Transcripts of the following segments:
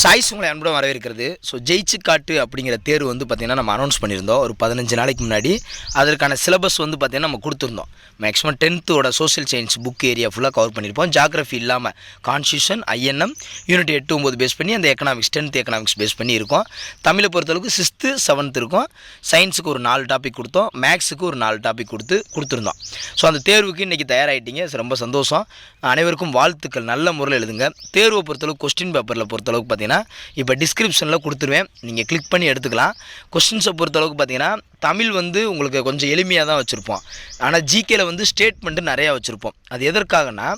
Choice உங்களை அன்புடன் வரவேற்கிறது. ஸோ ஜெயிச்சு காட்டு அப்படிங்கிற தேர்வு வந்து பார்த்திங்கன்னா நம்ம அனௌன்ஸ் பண்ணியிருந்தோம். ஒரு பதினஞ்சு நாளைக்கு முன்னாடி அதற்கான சிலபஸ் வந்து பார்த்திங்கன்னா நம்ம கொடுத்துருந்தோம். மேக்ஸிமம் டென்த்தோட சோஷியல் சயின்ஸ் புக் ஏரியா ஃபுல்லாக கவர் பண்ணியிருப்போம். ஜாகிரஃபி இல்லாமல் கான்ஸ்டியூஷன் ஐஎன்எம் யூனிட் எட்டு ஒம்பது பேஸ் பண்ணி அந்த எக்கனாமிக்ஸ் டென்த் எக்கனாமிக்ஸ் பேஸ் பண்ணி இருக்கோம். தமிழை பொறுத்தளவுக்கு சிக்ஸ்த்து செவன்த் இருக்கும். சயின்ஸுக்கு ஒரு நாலு டாபிக் கொடுத்தோம். மேக்ஸுக்கு ஒரு நாலு டாபிக் கொடுத்து கொடுத்துருந்தோம். ஸோ அந்த தேர்வுக்கு இன்றைக்கி தயாராகிட்டீங்க ரொம்ப சந்தோஷம். அனைவருக்கும் வாழ்த்துக்கள். நல்ல முறையில் எழுதுங்க. தேர்வை பொறுத்தளவுக்கு கொஸ்டின் பேப்பரில் பொறுத்தளவுக்கு பார்த்தீங்கன்னா பார்த்தீங்கன்னா இப்போ டிஸ்கிரிப்ஷனில் கொடுத்துருவேன். நீங்கள் கிளிக் பண்ணி எடுத்துக்கலாம். கொஸ்டின்ஸை பொறுத்தளவுக்கு பார்த்தீங்கன்னா தமிழ் வந்து உங்களுக்கு கொஞ்சம் எளிமையாக தான் வச்சுருப்போம். ஆனால் ஜிகேயில் வந்து ஸ்டேட்மெண்ட்டு நிறையா வச்சுருப்போம். அது எதற்காகனா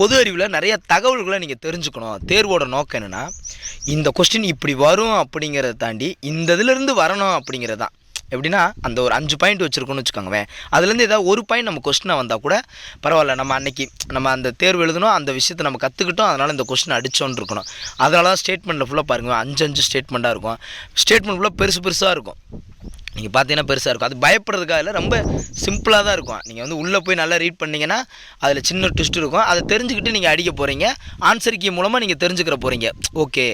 பொது அறிவில் நிறைய தகவல்களை நீங்கள் தெரிஞ்சுக்கணும். தேர்வோட நோக்கம் என்னென்னா இந்த கொஸ்டின் இப்படி வரும் அப்படிங்கிறத தாண்டி இந்த இதுலேருந்து வரணும் அப்படிங்கிறது தான் எப்படின்னா அந்த ஒரு அஞ்சு பாயிண்ட் வச்சுருக்கோன்னு வச்சுக்கோங்களேன். அதுலேருந்து ஏதாவது ஒரு பாயிண்ட் நம்ம கொஸ்டினாக வந்தால் கூட பரவாயில்ல நம்ம அன்றைக்கி நம்ம அந்த தேர்வு எழுதணும் அந்த விஷயத்தை நம்ம கற்றுக்கிட்டோம் அதனால் இந்த கொஸ்டின் அடிச்சோன்னு இருக்கணும். அதனால தான் ஸ்டேட்மெண்ட்டில் ஃபுல்லாக பாருங்கள் அஞ்சு அஞ்சு ஸ்டேட்மெண்ட்டாக இருக்கும். ஸ்டேட்மெண்ட் ஃபுல்லாக பெருசு பெருசாக இருக்கும். நீங்கள் பார்த்தீங்கன்னா பெருசாக இருக்கும். அது பயப்படுறதுக்காக இல்லை ரொம்ப சிம்பிளாக தான் இருக்கும். நீங்கள் வந்து உள்ளே போய் நல்லா ரீட் பண்ணிங்கன்னா அதில் சின்ன ட்விஸ்ட் இருக்கும். அதை தெரிஞ்சுக்கிட்டு நீங்கள் அடிக்க போகிறீங்க ஆன்சர் கீ மூலமாக நீங்கள் தெரிஞ்சுக்கிற போகிறீங்க ஓகே.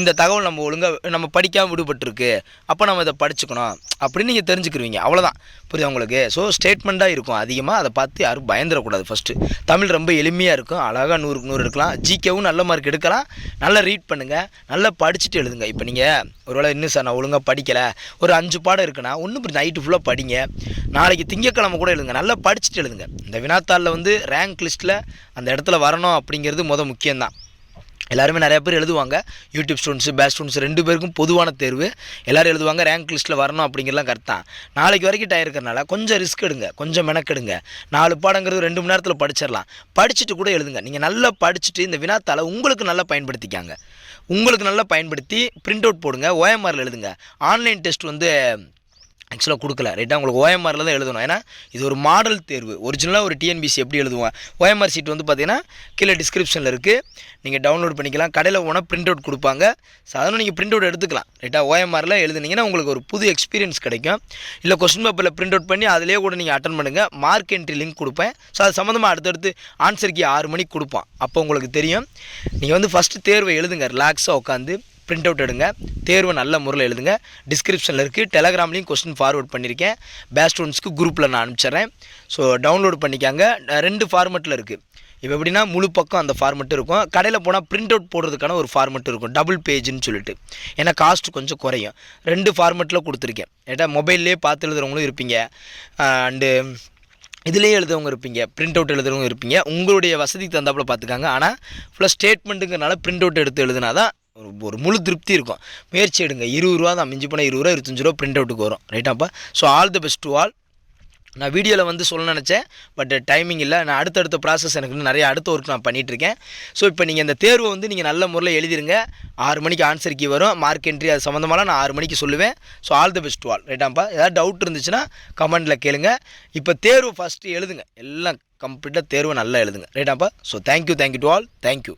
இந்த தகவல் நம்ம ஒழுங்காக நம்ம படிக்காமல் விடுபட்டிருக்கு. அப்போ நம்ம இதை படிச்சுக்கணும். அப்படின்னு நீங்கள் தெரிஞ்சுக்கிருவீங்க. அவ்வளோதான் புரியுது உங்களுக்கு? ஸோ ஸ்டேட்மெண்ட்டாக இருக்கும். அதிகமாக அதை பார்த்து யாரும் பயந்துடக்கூடாது ஃபஸ்ட்டு தமிழ் ரொம்ப எளிமையாக இருக்கும். அழகாக நூறுக்கு நூறு எடுக்கலாம். ஜிகேவும் நல்ல மார்க் எடுக்கலாம். நல்லா ரீட் பண்ணுங்கள் நல்லா படிச்சுட்டு எழுதுங்க. இப்போ நீங்கள் ஒருவேளை இன்னும் சார் நான் ஒழுங்காக படிக்கலை. ஒரு அஞ்சு பாடம் இருக்குன்னா ஒன்றும் நைட்டு ஃபுல்லாக படிங்க. நாளைக்கு திங்கக்கிழமை கூட எழுதுங்க. நல்லா படிச்சுட்டு எழுதுங்க. இந்த வினாத்தாளில் வந்து ரேங்க் லிஸ்ட்டில் அந்த இடத்துல வரணும் அப்படிங்கிறது முத முக்கியம்தான். எல்லாருமே நிறைய பேர் எழுதுவாங்க. யூடியூப் ஸ்டூடெண்ட்ஸு பேஸ்ட் ஸ்டூடெண்ட்ஸ் ரெண்டு பேருக்கும் பொதுவான தேர்வு. எல்லோரும் எழுதுவாங்க ரேங்க் லிஸ்ட்டில் வரணும் அப்படிங்கிறலாம் கரெக்ட் தான். நாளைக்கு வரைக்கும் டயம் இருக்கிறனால கொஞ்சம் ரிஸ்க் எடுங்க கொஞ்சம் மெனக்கெடுங்க. நாலு பாடங்கிறது ரெண்டு மணி நேரத்தில் படிச்சிடலாம். படிச்சுட்டு கூட எழுதுங்க. நீங்கள் நல்லா படிச்சுட்டு இந்த வினாத்தாளை உங்களுக்கு நல்லா பயன்படுத்திக்காங்க. உங்களுக்கு நல்லா பயன்படுத்தி பிரிண்ட் அவுட் போடுங்க ஓஎம்ஆரில் எழுதுங்க. ஆன்லைன் டெஸ்ட் வந்து ஆக்சுவலாக கொடுக்கல. ரைட்டாக உங்களுக்கு ஓஎம்ஆரில் தான் எழுதணும். ஏன்னா இது ஒரு மாடல் தேர்வு. ஒரிஜினலாக ஒரு டிஎன்பிசி எப்படி எழுதுவோம் ஓஎம்ஆர் சீட் வந்து பார்த்தீங்கன்னா கீழே டிஸ்கிரிப்ஷனில் இருக்குது நீங்கள் டவுன்லோட் பண்ணிக்கலாம். கடையில் போனால் பிரிண்ட் அவுட் கொடுப்பாங்க. சாதாரண நீங்கள் பிரிண்ட் அவுட் எடுத்துக்கலாம். ரைட்டாக ஓஎம்ஆரில் எழுதுனீங்கன்னா உங்களுக்கு ஒரு புது எக்ஸ்பீரியன்ஸ் கிடைக்கும். இல்லை கொஸ்டின் பேப்பரில் பிரிண்ட் அவுட் பண்ணி அதிலே கூட நீங்கள் அட்டன் பண்ணுங்கள் மார்க் என்ட்ரி லிங்க் கொடுப்பேன். ஸோ அது சம்மந்தமாக அடுத்தடுத்து ஆன்சருக்கு ஆறு மணிக்கு கொடுப்பான். அப்போ உங்களுக்கு தெரியும். நீங்கள் வந்து ஃபஸ்ட்டு தேர்வை எழுதுங்க. ரிலாக்ஸாக உட்காந்து பிரிண்ட் அவுட் எடுங்க. தேர்வை நல்ல முறையில் எழுதுங்க. டிஸ்கிரிப்ஷனில் இருக்குது டெலகிராம்லேயும் கொஸ்டின் ஃபார்வர்ட் பண்ணியிருக்கேன் பேஸ்ட் ஸ்டூடெண்ட்ஸ்க்கு குரூப்பில் நான் அனுப்பிச்சிட்றேன். ஸோ டவுன்லோட் பண்ணிக்காங்க. ரெண்டு ஃபார்மெட்டில் இருக்குது இப்போ எப்படின்னா முழு பக்கம் அந்த ஃபார்மெட் இருக்கும். கடையில் போனால் பிரிண்ட் அவுட் போடுறதுக்கான ஒரு ஃபார்மெட் இருக்கும். டபுள் பேஜ்னு சொல்லிட்டு. ஏன்னா காஸ்ட் கொஞ்சம் குறையும். ரெண்டு ஃபார்மெட்டில் கொடுத்துருக்கேன். ஏட்டா மொபைல்லே பார்த்து எழுதுறவங்களும் இருப்பீங்க. அண்டு இதுலேயே எழுதுறவங்க இருப்பீங்க. பிரிண்ட் அவுட் எழுதுறவங்க இருப்பீங்க. உங்களுடைய வசதிக்கு தந்தாப்பில் பார்த்துக்காங்க. ஆனால் ஃபுல்லாக ஸ்டேட்மெண்ட்டுங்கிறனால பிரிண்ட் அவுட் எடுத்து எழுதுனா தான் ஒரு ஒரு முழு திருப்தி இருக்கும். முயற்சி எடுங்க. இருபது ரூபா தான். மிஞ்சி போனால் இருபது ரூபா இருபத்தஞ்சு ரூபா பிரிண்ட் அவுட்டுக்கு வரும். ரைட்டாப்பா so all the best to all நான் வீடியோவில் வந்து சொல்ல நினச்சேன். பட் டைமிங் இல்லை. நான் அடுத்தடுத்த ப்ராசஸ் எனக்கு இன்னும் நிறைய அடுத்த ஒர்க் நான் பண்ணிகிட்ருக்கேன் ஸோ இப்போ நீங்கள் இந்த தேர்வை வந்து நீங்கள் நல்ல முறையில் எழுதிருங்க. ஆறு மணிக்கு ஆன்சர் கீ வரும். மார்க் என்ட்ரி அது சம்மந்தமாக நான் ஆறு மணிக்கு சொல்லுவேன். So all the best all ரைட்டாப்பா ஏதாவது டவுட் இருந்துச்சுன்னா கமெண்ட்டில் கேளுங்க. இப்போ தேர்வு ஃபஸ்ட்டு எழுதுங்க. எல்லாம் கம்ப்ளீட்டாக தேர்வை நல்லா எழுதுங்க. ரைட்டாப்பா so thank you thank you to all thank you